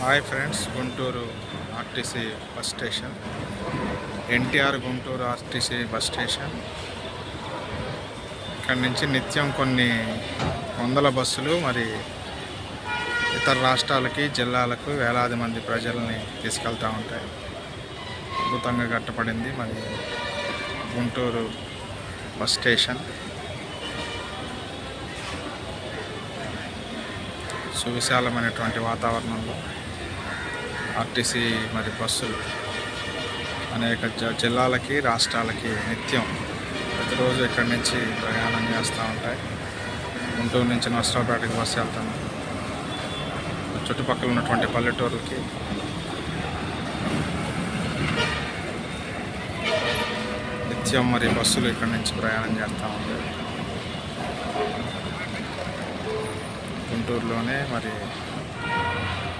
Hi friends Guntur RTC bus station. NTR Guntur RTC bus station. ఇక్కడ నుంచి నిత్యం కొన్ని వందల బస్సులు మరి ఇతర రాష్ట్రాలకి జిల్లాలకు వేలాది మంది ప్రజల్ని తీసుకెళ్తూ ఉంటాయి. అద్భుతంగా కట్టబడింది మరి గుంటూరు బస్ స్టేషన్. సువిశాలమైనటువంటి వాతావరణంలో. ఆర్టీసీ మరి బస్సులు అనేక జిల్లాలకి రాష్ట్రాలకి నిత్యం ప్రతిరోజు ఇక్కడి నుంచి ప్రయాణం చేస్తూ ఉంటాయి. గుంటూరు నుంచి నర్సరావుపేటకి బస్సు వెళ్తుంది చుట్టుపక్కల ఉన్నటువంటి పల్లెటూరులకి. నిత్యం మరి బస్సులు ఇక్కడి నుంచి ప్రయాణం చేస్తూ ఉంటాయి. గుంటూరులోనే మరి